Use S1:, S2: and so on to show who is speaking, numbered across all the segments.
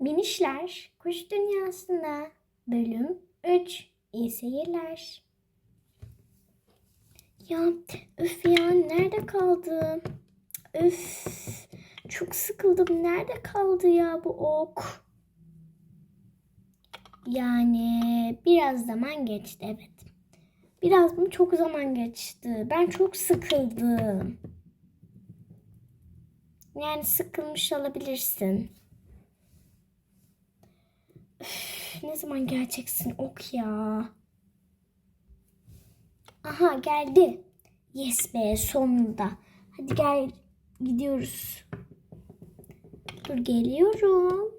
S1: Minişler Kuş Dünyası'nda bölüm 3 İyi seyirler. Ya üf ya nerede kaldı? Üf çok sıkıldım. Nerede kaldı ya bu ok? Yani biraz zaman geçti evet. Biraz mı çok zaman geçti. Ben çok sıkıldım. Yani sıkılmış olabilirsin. Ne zaman geleceksin ok ya? Aha geldi. Yes be sonunda. Hadi gel gidiyoruz. Dur geliyorum.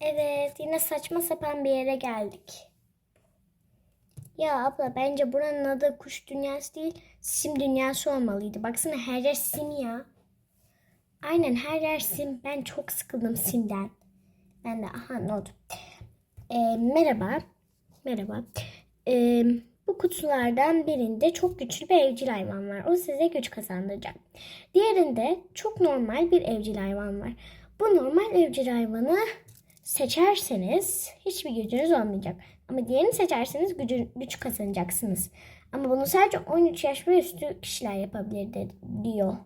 S1: Evet yine saçma sapan bir yere geldik. Ya abla bence buranın adı kuş dünyası değil sim dünyası olmalıydı. Baksana her yer sim ya. Aynen her yer. Ben çok sıkıldım simden. Ben de aha not. Ee, merhaba. Merhaba. Ee, bu kutulardan birinde çok güçlü bir evcil hayvan var. O size güç kazandıracak. Diğerinde çok normal bir evcil hayvan var. Bu normal evcil hayvanı seçerseniz hiçbir gücünüz olmayacak. Ama diğerini seçerseniz gücü, güç kazanacaksınız. Ama bunu sadece 13 yaş ve üstü kişiler yapabilir diyor.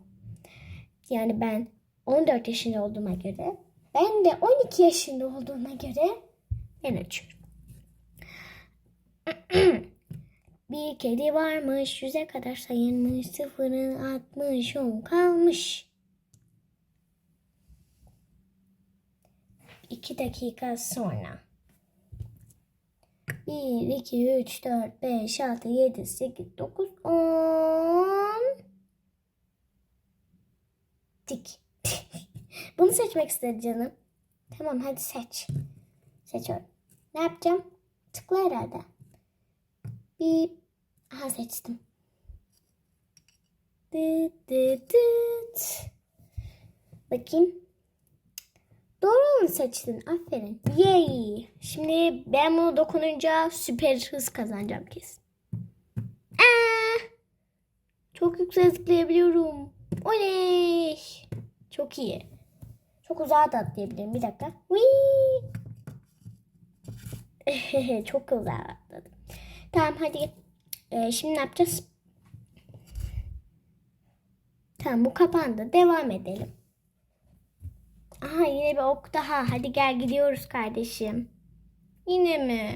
S1: Yani ben 14 yaşında olduğuma göre, ben de 12 yaşında olduğuma göre ben açıyorum. Bir kedi varmış, yüze kadar sayılmış, sıfırın altmış, on kalmış. İki dakika sonra. 1, 2, 3, 4, 5, 6, 7, 8, 9, 10. Tik. Bunu seçmek istedi canım. Tamam hadi seç. Seçiyorum. Ne yapacağım? Tıkla herhalde. Bir... Aha seçtim. Dıt dıt dıt. Bakayım. Doğru mu seçtin? Aferin. Yay. Şimdi ben bunu dokununca süper hız kazanacağım kesin. Aa! Çok yüksek zıplayabiliyorum. Oley. Çok iyi. Çok uzağa da atlayabilirim. Bir dakika. Çok uzağa atladım. Tamam hadi. Ee, şimdi ne yapacağız? Tamam bu kapandı. Devam edelim. Aha yine bir ok daha. Hadi gel gidiyoruz kardeşim. Yine mi?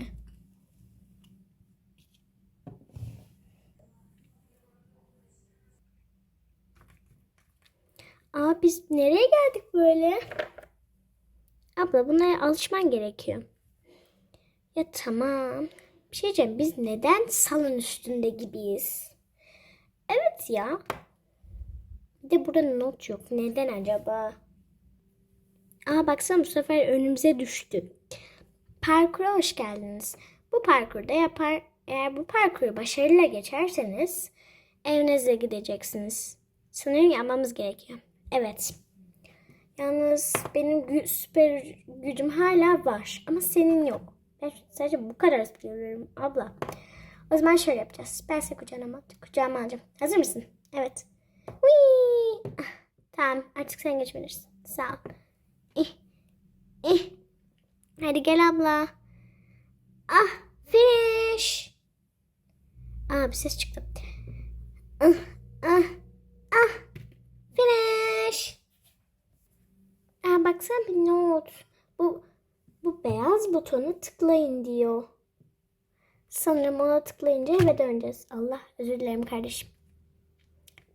S1: Aa biz nereye geldik böyle? Abla bunlara alışman gerekiyor. Ya tamam. Bir şey diyeceğim. Biz neden salın üstünde gibiyiz? Evet ya. Bir de burada not yok. Neden acaba? Aa baksana bu sefer önümüze düştü. Parkura hoş geldiniz. Bu parkurda yapar eğer bu parkuru başarıyla geçerseniz evinize gideceksiniz. Sanırım yapmamız gerekiyor. Evet. Yalnız benim gü- süper gücüm hala var ama senin yok. Ben sadece bu kadar biliyorum abla. O zaman şöyle yapacağız. Ben seni kucağıma, kucağıma alacağım. Hazır mısın? Evet. Whee! Ah, Tamam artık sen geçmelirsin. Sağ ol. İh. İh. Hadi gel abla. Ah finish. Aa bir ses çıktı. Ah ah finish. Aa baksana bir not. Bu bu beyaz butonu tıklayın diyor. Sanırım ona tıklayınca eve döneceğiz. Allah özür dilerim kardeşim.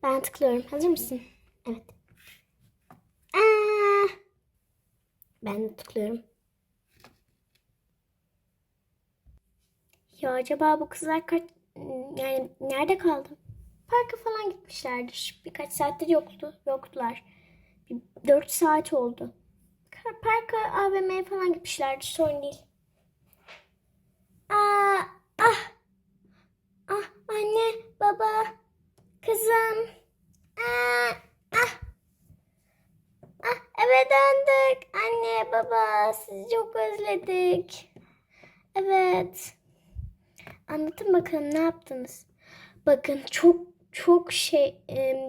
S1: Ben tıklıyorum. Hazır mısın? Evet. Aa! Ben de tıklıyorum. Ya acaba bu kızlar kaç yani nerede kaldı? Parka falan gitmişlerdir. Birkaç saattir yoktu, yoktular. Bir 4 saat oldu. Ka- Parka AVM'ye falan gitmişlerdir. Sorun değil. Aa, ah, ah anne, baba, kızım. Aa, ah. Ah, eve döndük. Anne, baba, sizi çok özledik. Evet. Anlatın bakalım ne yaptınız? Bakın çok çok şey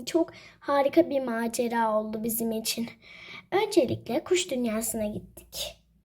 S1: çok harika bir macera oldu bizim için. Öncelikle kuş dünyasına gittik.